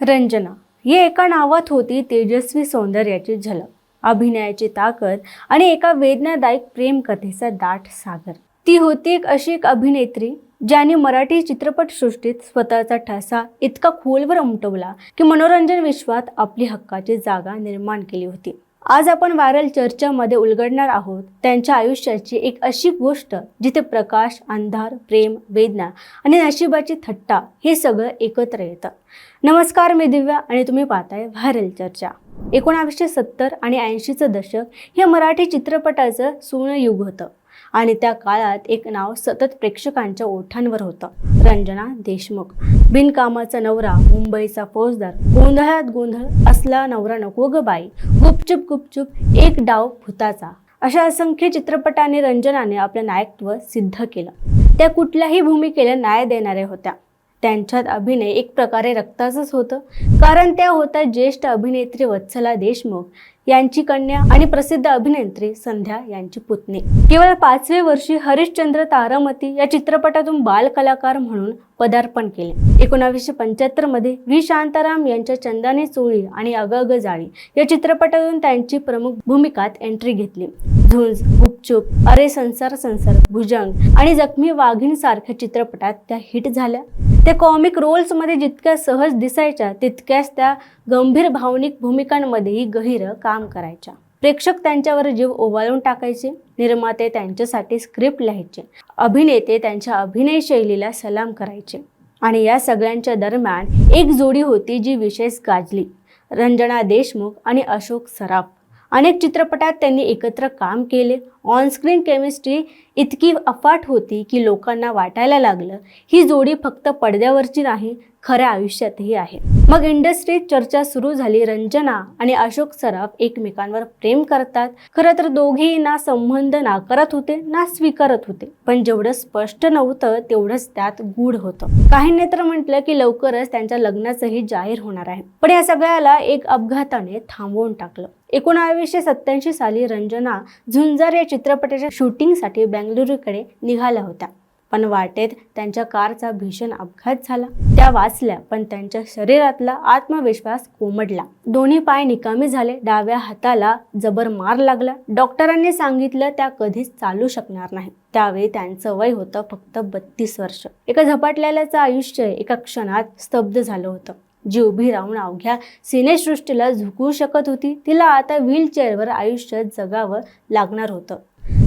रंजना. ही एका नावात होती तेजस्वी सौंदर्याची झलक अभिनयाची ताकद आणि एका वेदनादायक प्रेम कथेचा दाट सागर. ती होती एक अशी एक अभिनेत्री ज्याने मराठी चित्रपटसृष्टीत स्वतःचा ठसा इतका खोलवर उमटवला की मनोरंजन विश्वात आपली हक्काची जागा निर्माण केली होती. आज आपण व्हायरल चर्चामध्ये उलगडणार आहोत. त्यांच्या आयुष्याची एक अशी गोष्ट जिथे प्रकाश अंधार प्रेम वेदना आणि नशिबाची थट्टा हे सगळं एकत्र येतं. नमस्कार मी दिव्या आणि तुम्ही पाहताय व्हायरल चर्चा. एकोणावीसशे सत्तर आणि ऐंशीचं दशक हे मराठी चित्रपटाचं सुवर्णयुग होतं. आणि त्या काळात एक नाव सतत प्रेक्षकांच्या ओठांवर होतं. रंजना देशमुख. बिनकामाचा नवरा मुंबईचा फौजदार गोंधळात गोंधळ असला नवरा नको ग बाई. गुपचूप गुपचूप एक डाव भूताचा. अशा असंख्य चित्रपटाने रंजनाने आपलं नायकत्व सिद्ध केलं. त्या कुठल्याही भूमिकेला न्याय देणाऱ्या होत्या. त्यांच्यात अभिनय एक प्रकारे रक्ताचंच होतं. कारण त्या होत्या ज्येष्ठ अभिनेत्री वत्सला देशमुख. यांची कन्या आणि प्रसिद्ध अभिनेत्री संध्या यांची पुतणी. केवळ पाचवे वर्षी हरिश्चंद्र तारामती या चित्रपटातून बाल कलाकार म्हणून पदार्पण केले. एकोणावीसशे पंच्याहत्तरमध्ये व्ही. शांताराम यांच्या चंदाने चोळी आणि अगग जाळी या चित्रपटातून त्यांची प्रमुख भूमिकात एंट्री घेतली. झुंज गुपचूप अरे संसार संसार भुजंग आणि जखमी वाघीण सारख्या चित्रपटात त्या हिट झाल्या. त्या कॉमिक रोल्समध्ये जितक्या सहज दिसायच्या तितक्याच त्या गंभीर भावनिक भूमिकांमध्येही गहिरं काम करायच्या. प्रेक्षक त्यांच्यावर जीव ओवाळून टाकायचे निर्माते त्यांच्यासाठी स्क्रिप्ट लिहायचे अभिनेते त्यांच्या अभिनय शैलीला सलाम करायचे आणि या सगळ्यांच्या दरम्यान एक जोडी होती जी विशेष गाजली. रंजना देशमुख आणि अशोक सराफ. अनेक चित्रपटात त्यांनी एकत्र काम केले. ऑनस्क्रीन केमिस्ट्री इतकी अफाट होती की लोकांना वाटायला लागलं ही जोडी फक्त पडद्यावरची नाही खऱ्या आयुष्यातही आहे. मग इंडस्ट्रीत चर्चा सुरू झाली रंजना आणि अशोक सराफ एकमेकांवर प्रेम करतात. खरं तर दोघेही ना संबंध नाकारत होते ना स्वीकारत होते. पण जेवढं स्पष्ट नव्हतं तेवढंच त्यात गूढ होतं. काहींनी तर म्हटलं की लवकरच त्यांच्या लग्नाचंही जाहीर होणार आहे. पण या सगळ्याला एक अपघाताने थांबवून टाकलं. एकोणावीसशे सत्याऐंशी साली रंजना झुंजार या चित्रपटाच्या शूटिंगसाठी बेंगलुरूकडे निघाल्या होत्या पण वाटेत त्यांच्या कारचा भीषण अपघात झाला. त्या वाचल्या पण त्यांच्या शरीरातला आत्मविश्वास कोमडला. दोन्ही पाय निकामी झाले. डाव्या हाताला जबर मार लागला. डॉक्टरांनी सांगितलं त्या कधीच चालू शकणार नाही. त्यावेळी त्यांचं वय होतं फक्त बत्तीस वर्ष. एका झपाटलेल्याचं आयुष्य एका क्षणात स्तब्ध झालं होतं. जी उभी राहून अवघ्या सिनेसृष्टीला झुकू शकत होती तिला आता व्हीलचेअरवर आयुष्य जगावं लागणार होतं.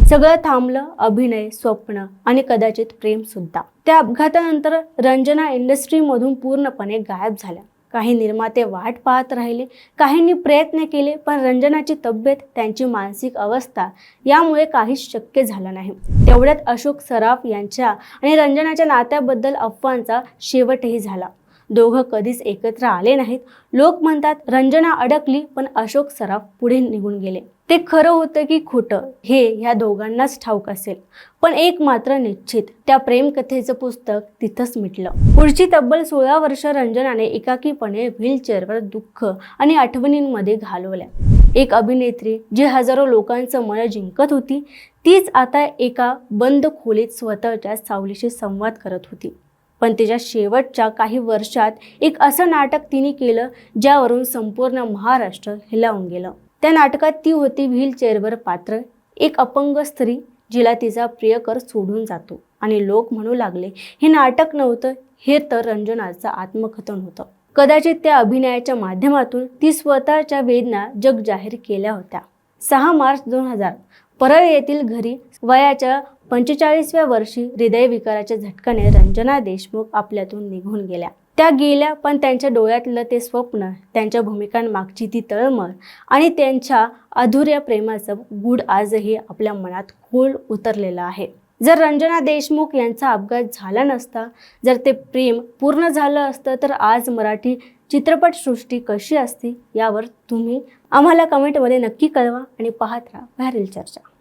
सगळं थांबलं अभिनय स्वप्न आणि कदाचित प्रेम सुद्धा त्या अपघातानंतर रंजना इंडस्ट्रीमधून पूर्णपणे गायब झाल्या. काही निर्माते वाट पाहत राहिले काहींनी प्रयत्न केले पण रंजनाची तब्येत त्यांची मानसिक अवस्था यामुळे काहीच शक्य झालं नाही. तेवढ्यात अशोक सराफ यांच्या आणि रंजनाच्या नात्याबद्दल अफवांचा शेवटही झाला. दोघं कधीच एकत्र आले नाहीत. लोक म्हणतात रंजना अडकली पण अशोक सराफ पुढे निघून गेले. ते खरं होतं की खोटं हे ह्या दोघांनाच ठाऊक असेल. पण एक मात्र निश्चित त्या प्रेमकथेचं पुस्तक तिथंच मिटलं. पुढची तब्बल सोळा वर्ष रंजनाने एकाकीपणे व्हीलचेअरवर दुःख आणि आठवणींमध्ये घालवल्या. एक अभिनेत्री जी हजारो लोकांचं मन जिंकत होती तीच आता एका बंद खोलीत स्वतःच्या सावलीशी संवाद करत होती. पण तिच्या शेवटच्या काही वर्षात एक असं नाटक तिने केलं ज्यावरून संपूर्ण महाराष्ट्र हिलावून गेलं. त्या नाटकात ती होती व्हीलचेअरवर पात्र एक अपंग स्त्री जिला तिचा प्रियकर सोडून जातो आणि लोक म्हणू लागले हे नाटक नव्हतं हे तर रंजनाचं आत्मकथन होतं कदाचित त्या अभिनयाच्या माध्यमातून ती स्वतःच्या वेदना जग जाहीर केल्या होत्या. सहा मार्च दोन हजार परळ येथील घरी वयाच्या पंचेचाळीसव्या वर्षी हृदयविकाराच्या झटकाने रंजना देशमुख आपल्यातून निघून गेल्या. त्या गेल्या पण त्यांच्या डोळ्यातलं ते स्वप्न त्यांच्या भूमिकांमागची ती तळमळ आणि त्यांच्या अधुऱ्या प्रेमाचं गूढ आजही आपल्या मनात खोल उतरलेलं आहे. जर रंजना देशमुख यांचा अपघात झाला नसता जर ते प्रेम पूर्ण झालं असतं तर आज मराठी चित्रपटसृष्टी कशी असती यावर तुम्ही आम्हाला कमेंटमध्ये नक्की कळवा आणि पाहत राहा बाहेरील चर्चा.